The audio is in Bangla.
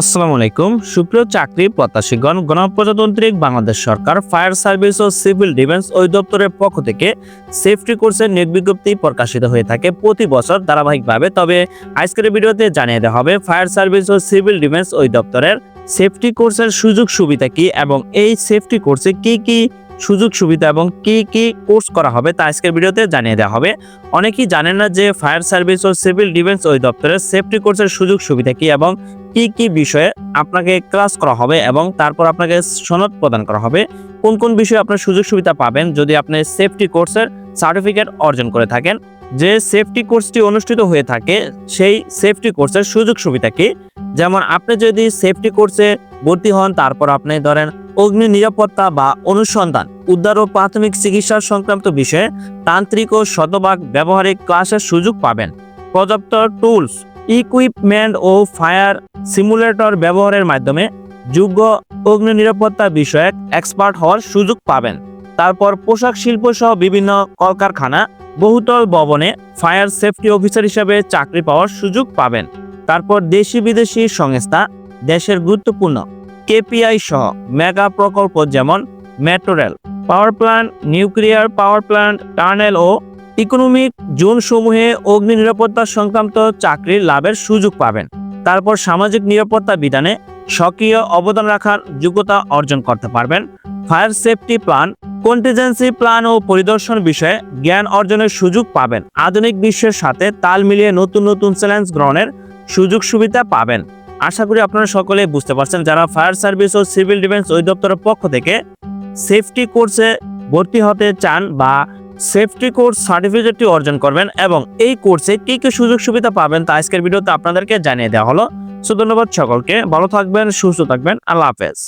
আসসালামু আলাইকুম। সুপ্রিয় চাকরি প্রত্যাশীগণ, গণপ্রজাতান্ত্রিক বাংলাদেশ সরকার, ফায়ার সার্ভিস ও সিভিল ডিফেন্স অধিদপ্তরের পক্ষ থেকে সেফটি কোর্সের নিয়োগ বিজ্ঞপ্তি প্রকাশিত হয়ে থাকে প্রতি বছর ধারাবাহিকভাবে। তবে আজকের ভিডিওতে জানিয়ে দেওয়া হবে, ফায়ার সার্ভিস ও সিভিল ডিফেন্স অধিদপ্তরের সেফটি কোর্সের সুযোগ সুবিধা কি এবং এই সেফটি কোর্সে কি কি সুযোগ, সুবিধা এবং কি কি কোর্স করা হবে তা আজকের ভিডিওতে জানিয়ে দেওয়া হবে। অনেকেই জানেন না যে ফায়ার সার্ভিস ও সিভিল ডিফেন্স অধিদপ্তরের সেফটি কোর্সের সুযোগ, সুবিধা কি এবং কি কি বিষয়ে আপনাকে ক্লাস করা হবে এবং তারপর আপনাকে সনদ প্রদান করা হবে। কোন কোন বিষয়ে আপনার সুযোগ, সুবিধা পাবেন যদি আপনি সেফটি কোর্সের সার্টিফিকেট অর্জন করে থাকেন। যে সেফটি কোর্সটি অনুষ্ঠিত হয়ে থাকে, সেই সেফটি কোর্সের সুযোগ, সুবিধা কি? যেমন আপনি যদি সেফটি কোর্সে ভর্তি হন। তারপর আপনি ধরেন অগ্নি নিরাপত্তা বা অনুসন্ধান, উদ্ধার ও প্রাথমিক চিকিৎসা সংক্রান্ত বিষয়ে তান্ত্রিক ও শতভাগ ব্যবহারিক ক্লাসের সুযোগ পাবেন। পর্যাপ্ত টুলস ইকুইপমেন্ট ও ফায়ার সিমুলেটর ব্যবহারের মাধ্যমে যোগ্য অগ্নি নিরাপত্তা বিষয়ক এক্সপার্ট হওয়ার সুযোগ পাবেন। তারপর পোশাক শিল্প সহ বিভিন্ন কলকারখানা, বহুতল ভবনে ফায়ার সেফটি অফিসার হিসেবে চাকরি পাওয়ার সুযোগ পাবেন। তারপর দেশি বিদেশি সংস্থা, দেশের গুরুত্বপূর্ণ কেপিআই সহ মেগা প্রকল্প যেমন metro rail power plant, nuclear power plant, tunnel ও ইকোনমিক জোন সমূহে অগ্নি নিরাপত্তা সংক্রান্ত চাকরির লাভের সুযোগ পাবেন। তারপর সামাজিক নিরাপত্তা বিধানে সক্রিয় অবদান রাখার যোগ্যতা অর্জন করতে পারবেন। Fire safety plan contingency plan ও পরিদর্শন বিষয়ে জ্ঞান অর্জনের সুযোগ পাবেন। আধুনিক বিশ্বের সাথে তাল মিলিয়ে নতুন নতুন চ্যালেঞ্জ গ্রহণের সুযোগ সুবিধা পাবেন। আশা করি আপনারা সকলে বুঝতে পারছেন, যারা ফায়ার সার্ভিস ও সিভিল ডিফেন্স ওই অধিদপ্তরের পক্ষ থেকে সেফটি কোর্সে ভর্তি হতে চান বা সেফটি কোর্স সার্টিফিকেটটি অর্জন করবেন এবং এই কোর্সে কী কী সুযোগ সুবিধা পাবেন তা আজকের ভিডিওতে আপনাদেরকে জানিয়ে দেওয়া হলো। সো ধন্যবাদ সকলকে, ভালো থাকবেন, সুস্থ থাকবেন, আল্লাহ হাফেজ।